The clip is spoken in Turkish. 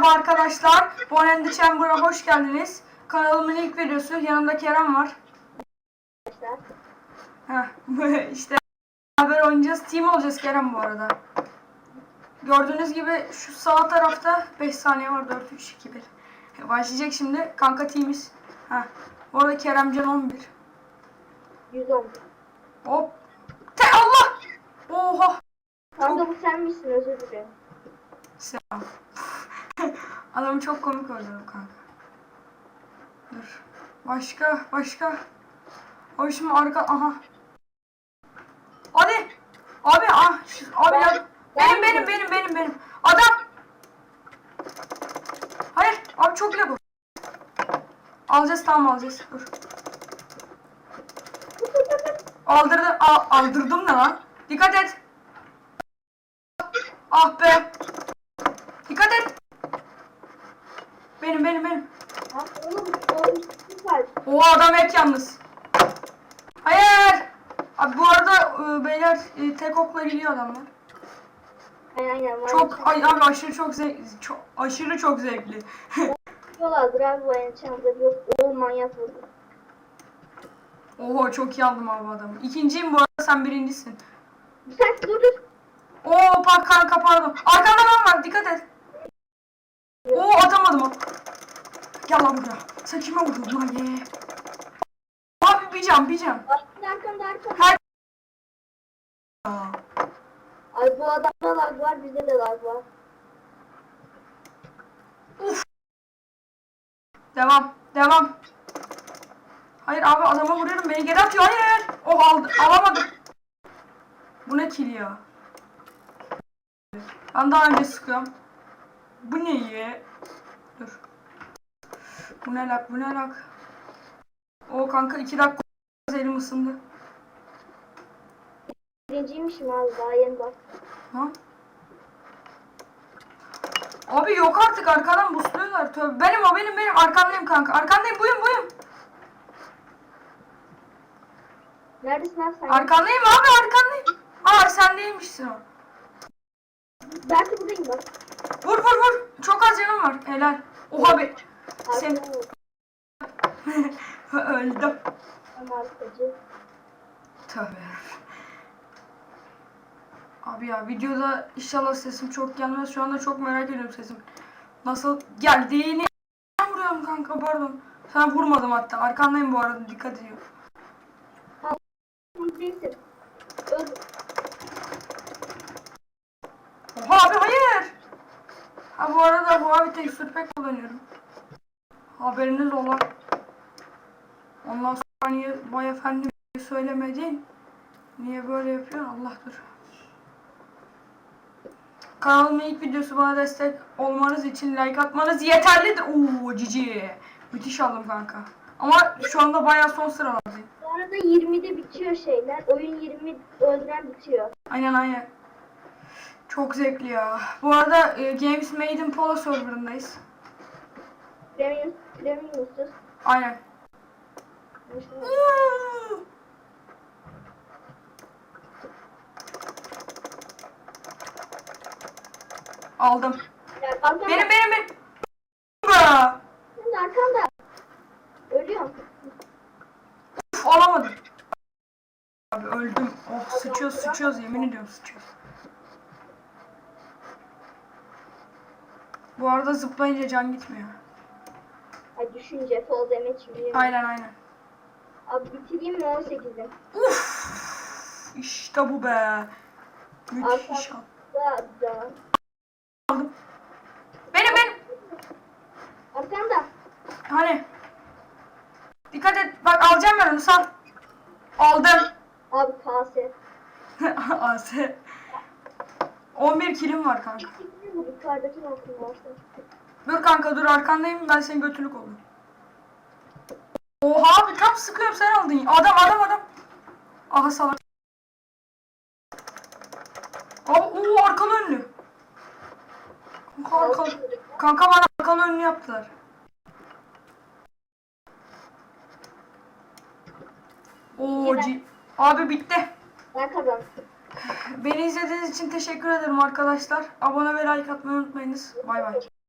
Merhaba arkadaşlar. Bon the Chamber'a hoş geldiniz. Kanalımın ilk videosu. Yanımda Kerem var. Heh, işte beraber oynayacağız. Team olacağız Kerem bu arada. Gördüğünüz gibi şu sağ tarafta 5 saniye var. 4, 3, 2, 1. Başlayacak şimdi. Kanka teamiz. Heh. Bu arada Keremcan 11. 110. Hop. Te Allah. Oha. Kanka bu sen misin özür dilerim. Selam. Adamı çok komik öldürdüm kanka. Dur. Başka, başka. Abi şimdi arka, aha. Hadi. Abi, ah, şu- abi Ben- ya. Benim, benim, benim, benim, benim. Adam. Hayır, abi çok iyi bu. Alacağız, tamam alacağız. Dur. Aldırdım, al, aldırdım ne lan? Dikkat et. Ah be. Dikkat et. Benim benim benim. Ha. O adam hep yalnız. Hayır. Abi bu arada e, beyler e, tek okla gidiyor adamlar. Aynen Çok ay abi aşırı çok zevk çok aşırı çok zevkli. Yapıyorlardır abi bu yok. O manyak vurdu. Oho çok iyi aldım abi adamı. İkinciyim bu arada sen birincisin. Sen dur dur. Oo bak kanka pardon. Arkanda ben var dikkat et. Oo atamadım o. Gel lan buraya. Sen kime vurdun lan ye. Abi bir can bir can. Arkanda arkanda. Her... Aa. Ay bu adamda lag var bizde de lag var. Devam. Devam. Hayır abi adama vuruyorum beni geri atıyor. Hayır. Oh aldı. Alamadım. Bu ne kill ya? Ben daha önce sıkıyorum. Bu ne ye? Dur. Bu ne lak bu ne lak? O kanka iki dakika elim ısındı. Birinciymişim abi daha yeni bak. Ha? Abi yok artık arkadan busluyorlar. Tövbe. Benim o benim benim arkandayım kanka. Arkandayım buyum buyum. Neredesin abi sen? Arkandayım abi arkandayım. Aa sen değilmişsin o. Belki buradayım bak. Vur vur vur. Çok az canım var. Helal. Oha be. Sen öldüm. Tövbe. Abi ya videoda inşallah sesim çok gelmez. Şu anda çok merak ediyorum sesim. Nasıl geldiğini vuruyorum kanka pardon. Sen vurmadım hatta. Arkandayım bu arada dikkat. Öl. Oha abi hayır. Ha bu arada abi tek sürpek kullanıyorum. Haberiniz ola. Ondan sonra niye bay efendim söylemedin? Niye böyle yapıyorsun? Allah'tır. Kanalımın ilk videosu bana destek olmanız için like atmanız yeterlidir. Oo cici. Müthiş aldım kanka. Ama şu anda bayağı son sıralardayım. Bu arada 20'de bitiyor şeyler. Oyun 20 öldüren bitiyor. Aynen aynen. Çok zevkli ya. Bu arada e, Games Made in Polo serverındayız. Premium, premiumsuz. Aynen. Aldım. Ya, arkanda. Benim benim benim. Şimdi arkanda. Ölüyorum. Uf, alamadım. Abi öldüm. Oh sıçıyoruz sıçıyoruz yemin ediyorum sıçıyoruz. Bu arada zıplayınca can gitmiyor. Ay düşünce fall damage biliyorum. Aynen aynen. Abi bitireyim mi 18'i? Uf, işte bu be. Müthiş aldım. Da da. Benim benim. Arkanda. Hani? Dikkat et. Bak alacağım ben onu sal. Aldım. Abi kase. AS. 11 kilim var kanka. Yukarıdaki varsa. Dur kanka dur arkandayım ben senin götünü kolum. Oha abi tam sıkıyorum sen aldın. Adam adam adam. Aha salak. Abi ooo arkalı önlü. Kanka arkalı. Kanka bana arkalı önlü yaptılar. Oo Abi bitti. Ben kazandım. Beni izlediğiniz için teşekkür ederim arkadaşlar. Abone ve like atmayı unutmayınız. Bay bay.